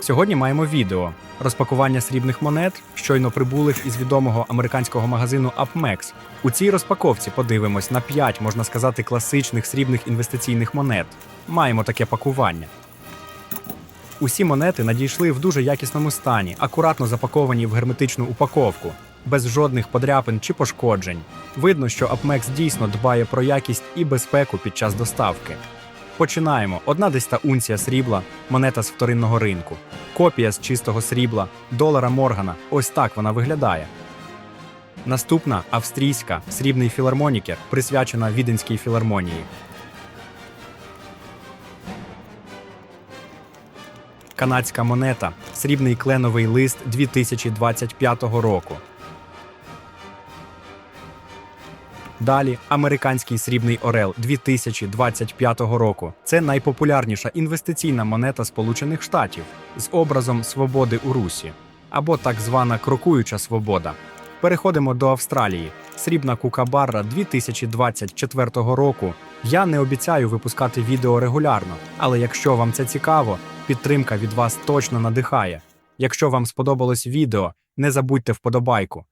Сьогодні маємо відео розпакування срібних монет, щойно прибулих із відомого американського магазину UpMax. У цій розпаковці подивимось на 5, можна сказати, класичних срібних інвестиційних монет. Маємо таке пакування. Усі монети надійшли в дуже якісному стані, акуратно запаковані в герметичну упаковку, без жодних подряпин чи пошкоджень. Видно, що UpMax дійсно дбає про якість і безпеку під час доставки. Починаємо. Одна десята унція срібла, монета з вторинного ринку. Копія з чистого срібла, долара Моргана. Ось так вона виглядає. Наступна австрійська срібний філармонікер, присвячена Віденській філармонії. Канадська монета, срібний кленовий лист 2025 року. Далі американський срібний орел 2025 року. Це найпопулярніша інвестиційна монета Сполучених Штатів з образом свободи у русі або так звана крокуюча свобода. Переходимо до Австралії. Срібна кукабарра 2024 року. Я не обіцяю випускати відео регулярно, але якщо вам це цікаво, підтримка від вас точно надихає. Якщо вам сподобалось відео, не забудьте вподобайку.